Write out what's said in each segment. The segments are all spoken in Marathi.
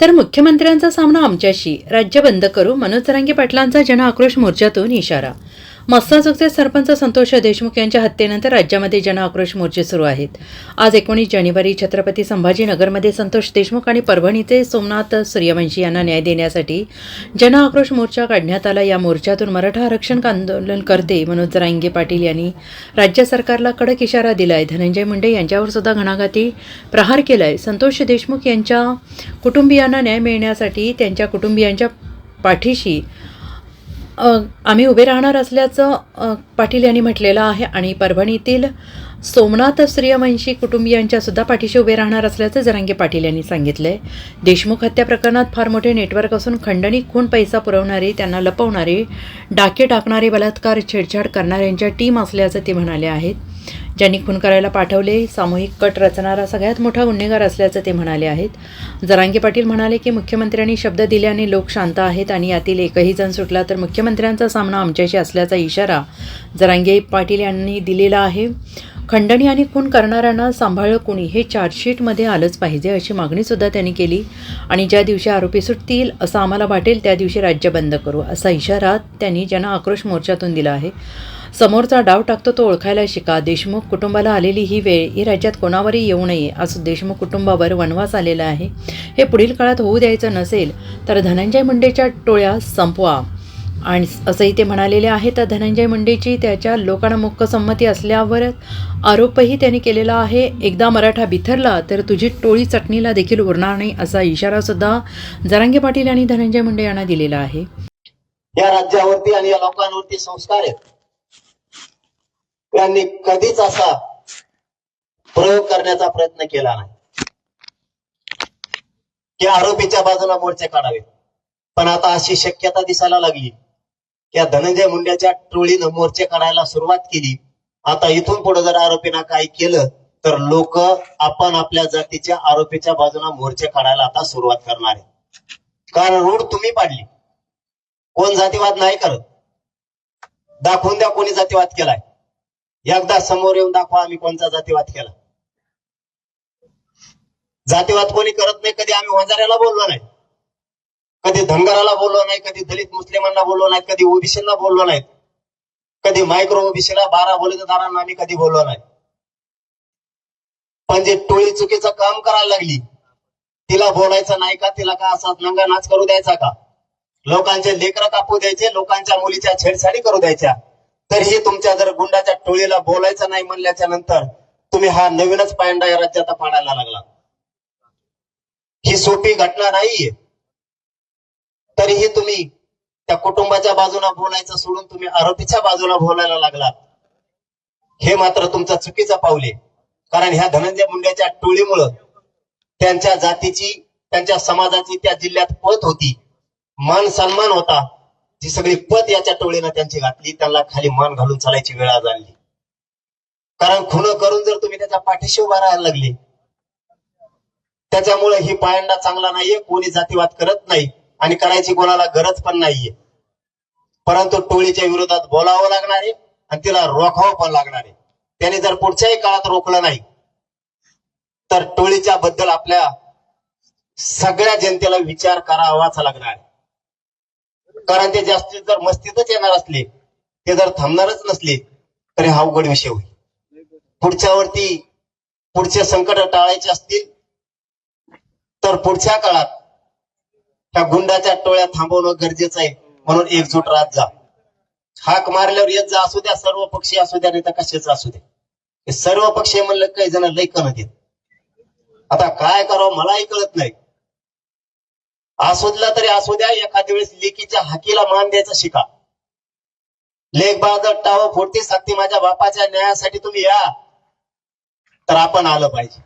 तर मुख्यमंत्र्यांचा सामना आमच्याशी. राज्य बंद करू. मनोज जरांगे पाटलांचा जन आक्रोश मोर्चातून इशारा. मस्ताजोगचे सरपंच संतोष देशमुख यांच्या हत्येनंतर राज्यामध्ये जन आक्रोश मोर्चे सुरू आहेत. आज एकोणीस जानेवारी छत्रपती संभाजीनगरमध्ये संतोष देशमुख आणि परभणीचे सोमनाथ सूर्यवंशी यांना न्याय देण्यासाठी जन आक्रोश मोर्चा काढण्यात आला. या मोर्चातून मराठा आरक्षण आंदोलन करते मनोज जरांगे पाटील यांनी राज्य सरकारला कडक इशारा दिलाय. धनंजय मुंडे यांच्यावर सुद्धा घणाघाती प्रहार केलाय. संतोष देशमुख यांच्या कुटुंबियांना न्याय मिळण्यासाठी त्यांच्या कुटुंबियांच्या पाठीशी आम्ही उभे राहणार असल्याचं पाटील यांनी म्हटलेलं आहे आणि परभणीतील सोमनाथ सूर्यवंशी कुटुंबियांच्या सुद्धा पाठीशी उभे राहणार असल्याचं जरांगे पाटील यांनी सांगितलं आहे देशमुख हत्या प्रकरणात फार मोठे नेटवर्क असून खंडणी खून पैसा पुरवणारे त्यांना लपवणारे डाके टाकणारे बलात्कार छेडछाड करणाऱ्यांच्या टीम असल्याचं ते म्हणाले आहेत. ज्यांनी खून करायला पाठवले सामूहिक कट रचणारा सगळ्यात मोठा गुन्हेगार असल्याचं ते म्हणाले आहेत. जरांगे पाटील म्हणाले की मुख्यमंत्र्यांनी शब्द दिल्याने लोक शांत आहेत आणि यातील एकही जण सुटला तर मुख्यमंत्र्यांचा सामना आमच्याशी असल्याचा इशारा जरांगे पाटील यांनी दिलेला आहे. खंडणी आणि खून करणाऱ्यांना सांभाळलं कुणी हे चार्जशीटमध्ये आलंच पाहिजे अशी मागणीसुद्धा त्यांनी केली. आणि ज्या दिवशी आरोपी सुटतील असं आम्हाला वाटेल त्या दिवशी राज्य बंद करू असा इशारा त्यांनी ज्यांना आक्रोश मोर्चातून दिला आहे. समोरचा डाव टाकतो तो ओळखायला शिका. देशमुख कुटुंबाला आलेली ही वेळ ही राज्यात कोणावरही येऊ नये असं देशमुख कुटुंबावर वनवास आलेला आहे. हे पुढील काळात होऊ द्यायचं नसेल तर धनंजय मुंडेच्या टोळ्या संपवा. आणि असंही ते म्हणालेले आहे तर धनंजय मुंडेची त्याच्या लोकांना मुख्य संमती असल्यावर आरोपही त्यांनी केलेला आहे. एकदा मराठा बिथरला तर तुझी टोळी चटणीला देखील उरणार नाही असा इशारासुद्धा जरांगे पाटील आणि धनंजय मुंडे यांना दिलेला आहे. या राज्यावरती आणि या लोकांवरती संस्कार आहेत. यांनी कधीच असा प्रयोग करण्याचा प्रयत्न केला नाही. की आरोपीच्या बाजूला मोर्चे काढावे. पण आता अशी शक्यता दिसायला लागली. या धनंजय मुंड्याच्या टोळीनं मोर्चे काढायला सुरुवात केली. आता इथून पुढे जर आरोपींना काही केलं तर लोक आपण आपल्या जातीच्या आरोपीच्या बाजूला मोर्चे काढायला आता सुरुवात करणार आहे कारण रूढ तुम्ही पाडली. कोण जातीवाद नाही करत. दाखवून द्या कोणी जातीवाद केलाय. एकदा समोर येऊन दाखवा आम्ही कोणता जातीवाद केला. जातीवाद कोणी करत नाही कधी आम्ही वंजाऱ्याला बोललो नाही. कधी धनगराला बोललो नाही कधी दलित मुस्लिमांना बोललो नाही कधी ओबीसींना बोललो नाही. कधी मायक्रो ओबीसीला बारा बोलतदारांना आम्ही कधी बोललो नाही. पण जे टोळी चुकीचं काम करायला लागली तिला बोलायचं नाही का? तिला का असा नंगा नाच करू द्यायचा का? लोकांचे लेकर कापू द्यायचे लोकांच्या मुलीच्या छेडछाडी करू द्यायच्या. तरीही तुमच्या जर गुंडाच्या टोळीला बोलायचं नाही म्हणल्याच्या नंतर तुम्ही हा नवीनच पायंडा या राज्यात पाडायला लागला. ही सोपी घटना नाहीये. तरीही तुम्ही त्या कुटुंबाच्या बाजूला बोलायचं सोडून तुम्ही आरोपीच्या बाजूला बोलायला लागलात. हे मात्र तुमचं चुकीचं पावले कारण ह्या धनंजय मुंड्याच्या टोळीमुळं त्यांच्या जातीची त्यांच्या समाजाची त्या जिल्ह्यात पत होती. मान सन्मान होता. जी सगळी पत याच्या टोळीनं त्यांची घातली त्यांना खाली मान घालून चालायची वेळ आज आणली कारण खुन करून जर तुम्ही त्याच्या पाठीशी उभा राहायला लागले त्याच्यामुळे ही पायंडा चांगला नाहीये कोणी जातीवाद करत नाही. आणि करायची कोणाला गरज पण नाहीये. परंतु टोळीच्या विरोधात बोलावं लागणार आहे आणि तिला रोखावं पण लागणार आहे. त्याने जर पुढच्याही काळात रोखलं नाही तर टोळीच्या बद्दल आपल्या सगळ्या जनतेला विचार करावाच लागणार आहे. कारण ते जास्तीत जर मस्तीतच येणार असले ते जर थांबणारच नसले तरी हा अवघड विषय होईल. पुढच्या वरती पुढचे संकट टाळायचे असतील तर पुढच्या काळात त्या गुंडाच्या टोळ्या थांबवणं गरजेचं आहे. म्हणून एकजूट राहत जा. हाक मारल्यावर येत जा असू द्या सर्व पक्षी असू द्या नाही तर कशाच असू द्या. हे सर्व पक्षी म्हणलं काही जण लय देत येत आता काय करावं मलाही कळत नाही. आसूदला तरी असू द्या एखाद्या वेळेस लेकीच्या हाकीला मान द्यायचा शिका. लेख बाजर टाव फोडती सांगते माझ्या बापाच्या न्यायासाठी तुम्ही या. तर आपण आलं पाहिजे.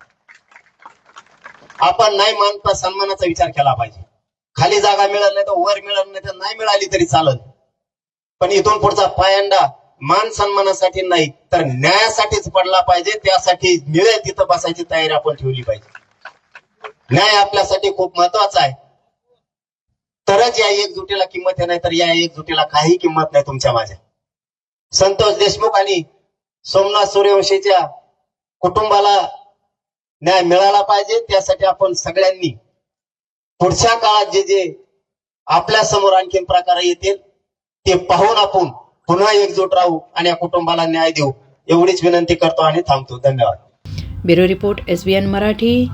आपण नाही मान सन्मानाचा विचार केला पाहिजे. खाली जागा मिळत नाही तर वर मिळत नाही तर नाही मिळाली तरी चालत. पण इथून पुढचा पायंडा मान सन्मानासाठी नाही तर न्यायासाठीच पडला पाहिजे. त्यासाठी मिळेल तिथं बसायची तयारी आपण ठेवली पाहिजे. न्याय आपल्यासाठी खूप महत्त्वाचा आहे. तरच या एकजुटीला किंमत आहे नाही तर या एकजुटीला काही किंमत नाही तुमच्या माझ्या संतोष देशमुख आणि सोमनाथ सूर्यवंशीच्या कुटुंबाला न्याय मिळाला पाहिजे. त्यासाठी आपण सगळ्यांनी पुढच्या काळात जे जे आपल्यासमोर आणखीन प्रकार येतील ते पाहून आपण पुन्हा एकजूट राहू आणि या कुटुंबाला न्याय देऊ. एवढीच विनंती करतो आणि थांबतो. धन्यवाद. Bureau report S B N Marathi.